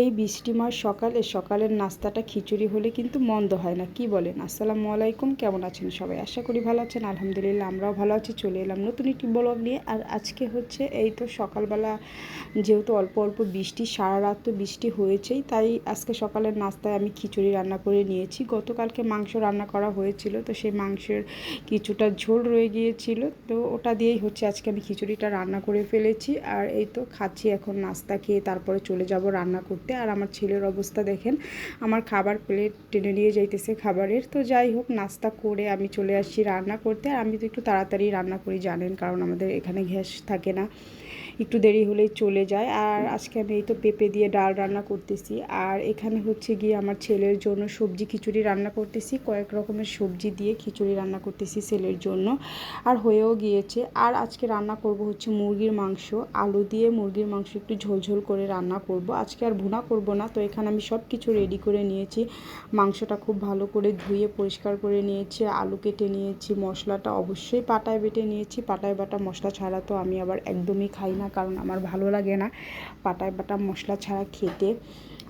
এই বৃষ্টিময় সকালে, সকালের নাস্তাটা খিচুড়ি হলে কিন্তু মন্দ হয় না। কি বলেন? আসসালামু আলাইকুম, কেমন আছেন সবাই? আশা করি ভালো আছেন, আলহামদুলিল্লাহ আমরাও ভালো আছি, চলে এলাম নতুন একটি ব্লগ নিয়ে। আর আজকে হচ্ছে এই তো সকালবেলা যেহেতু অল্প অল্প বৃষ্টি, সারা রাত তো বৃষ্টি হয়েছেই, তাই আজকে সকালের নাস্তায় আমি খিচুড়ি রান্না করে নিয়েছি। গতকালকে মাংস রান্না করা হয়েছিল, তো সেই মাংসের কিছুটা ঝোল রয়ে গিয়েছিল, তো ওটা দিয়েই হচ্ছে আজকে আমি খিচুড়িটা রান্না করে ফেলেছি। আর এই তো খাচ্ছি এখন নাস্তা খেয়ে, তারপরে চলে যাব রান্না করতে। আর আমার ছেলের অবস্থা দেখেন, আমার খাবার প্লেট টেনে নিয়ে যাইতেছে খাবারের। তো যাই হোক, নাস্তা করে আমি চলে আসছি রান্না করতে। আর আমি তো একটু তাড়াতাড়ি রান্না করি, জানেন, কারণ আমাদের এখানে গ্যাস থাকে না। একটু দেরি হলেই চলে যায়। আর আজকে আমি এই তো পেঁপে দিয়ে ডাল রান্না করতেছি। আর এখানে হচ্ছে গিয়ে আমার ছেলের জন্য সবজি খিচুড়ি রান্না করতেছি। কয়েক রকমের সবজি দিয়ে খিচুড়ি রান্না করতেছি ছেলের জন্য। আর হয়েও গিয়েছে। আর আজকে রান্না করব হচ্ছে মুরগির মাংস। আলু দিয়ে মুরগির মাংস একটু ঝোলঝোল করে রান্না করব। আজকে আর ভুনা করব না। তো এখানে আমি সব কিছু রেডি করে নিয়েছি। মাংসটা খুব ভালো করে ধুয়ে পরিষ্কার করে নিয়েছি। আলু কেটে নিয়েছি। মশলাটা অবশ্যই পাটায় বেটে নিয়েছি। পাটায় বাটা মশলা ছাড়া তো আমি আবার একদমই খাই না। কারণ আমার ভালো লাগে না পাটায় বাটা মশলা ছাড়া খেতে।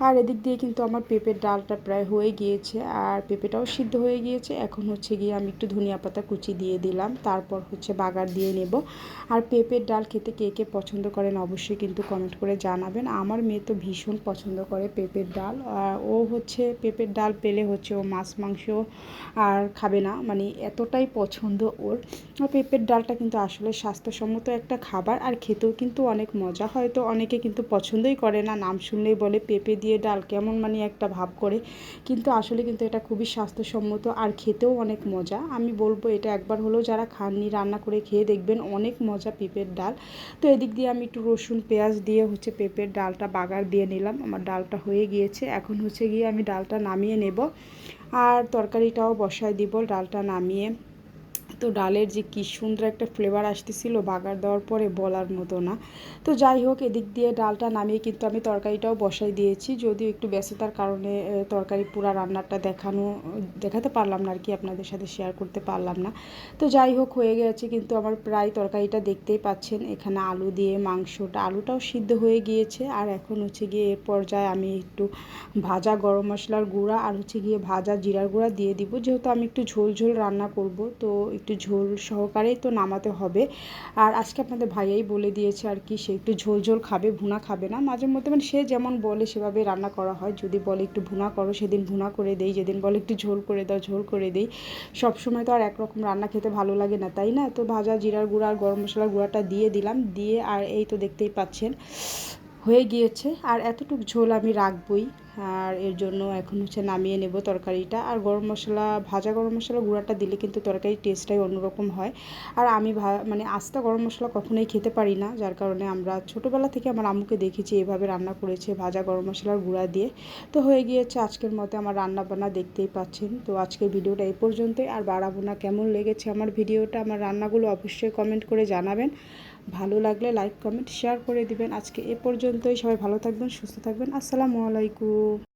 আর এদিক দিয়ে কিন্তু আমার পেঁপের ডালটা প্রায় হয়ে গিয়েছে, আর পেঁপেটাও সিদ্ধ হয়ে গিয়েছে। এখন হচ্ছে গিয়ে আমি একটু ধনিয়া পাতা কুচি দিয়ে দিলাম, তারপর হচ্ছে বাগার দিয়ে নেব। আর পেঁপের ডাল খেতে কে কে পছন্দ করেন অবশ্যই কিন্তু কমেন্ট করে জানাবেন। আমার মেয়ে তো ভীষণ পছন্দ করে পেঁপের ডাল, আর ও হচ্ছে পেঁপের ডাল পেলে হচ্ছে ও মাছ, মাংস আর খাবে না মানে এতটাই পছন্দ ওর। পেঁপের ডালটা কিন্তু আসলে স্বাস্থ্যসম্মত একটা খাবার, আর খেতেও কিন্তু অনেক মজা হয়তো অনেকে কিন্তু পছন্দই করে না। নাম শুনলেই বলে, পেঁপে দিয়ে ডাল কেমন মানে একটা ভাব করে। কিন্তু আসলে কিন্তু এটা খুবই স্বাস্থ্যসম্মত আর খেতেও অনেক মজা। আমি বলব এটা একবার হলেও যারা খাননি, রান্না করে খেয়ে দেখবেন অনেক মজা পেঁপের ডাল। তো এদিক দিয়ে আমি একটু রসুন, পেঁয়াজ দিয়ে হচ্ছে পেঁপের ডালটা বাগার দিয়ে নিলাম। আমার ডালটা হয়ে গিয়েছে। এখন হচ্ছে গিয়ে আমি ডালটা নামিয়ে নেব। আর তরকারিটাও বসায় দিব ডালটা নামিয়ে। তো ডালের যে কী সুন্দর একটা ফ্লেভার আসতেছিল বাগার দেওয়ার পরে বলার মতো না। তো যাই হোক, এদিক দিয়ে ডালটা নামিয়ে কিন্তু আমি তরকারিটাও বসাই দিয়েছি। যদিও একটু ব্যস্ততার কারণে তরকারি পুরা রান্নাটা দেখানো, দেখাতে পারলাম না আর কি, আপনাদের সাথে শেয়ার করতে পারলাম না। তো যাই হোক, হয়ে গেছে কিন্তু আমার প্রায় তরকারিটা দেখতেই পাচ্ছেন। এখানে আলু দিয়ে মাংসটা, আলুটাও সিদ্ধ হয়ে গিয়েছে। আর এখন হচ্ছে গিয়ে এর পর্যায়ে আমি একটু ভাজা গরম মশলার গুঁড়া আর হচ্ছে গিয়ে ভাজা জিরার গুঁড়া দিয়ে দিব। যেহেতু আমি একটু ঝোল ঝোল রান্না করব, তো একটু ঝোল সহকারেই তো নামাতে হবে। আর আজকে আপনাদের ভাইয়াই বলে দিয়েছে আর কি, সে একটু ঝোল ঝোল খাবে, ভুনা খাবে না। মাঝে মধ্যে মানে সে যেমন বলে সেভাবে রান্না করা হয়। যদি বলে একটু ভুনা করো, সেদিন ভুনা করে দেই, যেদিন বলে একটু ঝোল করে দাও, ঝোল করে দেই। সবসময় তো আর একরকম রান্না খেতে ভালো লাগে না, তাই না? তো ভাজা জিরার গুঁড়া আর গরম মশলার গুঁড়াটা দিয়ে দিলাম। দিয়ে আর এই তো দেখতেই পাচ্ছেন হয়ে গিয়েছে। আর এতটুকু ঝোল আমি রাখবই। আর এর জন্য এখন হচ্ছে নামিয়ে নেব তরকারিটা। আর গরম মশলা, ভাজা গরম মশলা গুঁড়াটা দিলে কিন্তু তরকারির টেস্টটাই অন্যরকম হয়। আর আমি মানে আস্তা গরম মশলা কখনোই খেতে পারি না। যার কারণে আমরা ছোটোবেলা থেকে আমার আম্মুকে দেখেছি এভাবে রান্না করেছে ভাজা গরম মশলার গুঁড়া দিয়ে। তো হয়ে গিয়েছে আজকের মতো আমার রান্না বান্না দেখতেই পাচ্ছেন। তো আজকের ভিডিওটা এই পর্যন্তই। আর বাড়াবো না, কেমন লেগেছে আমার ভিডিওটা, আমার রান্নাগুলো অবশ্যই কমেন্ট করে জানাবেন। ভালো লাগলে লাইক কমেন্ট শেয়ার করে দিবেন। আজকে এ পর্যন্তই। সবাই ভালো থাকবেন, সুস্থ থাকবেন। আসসালামু আলাইকুম।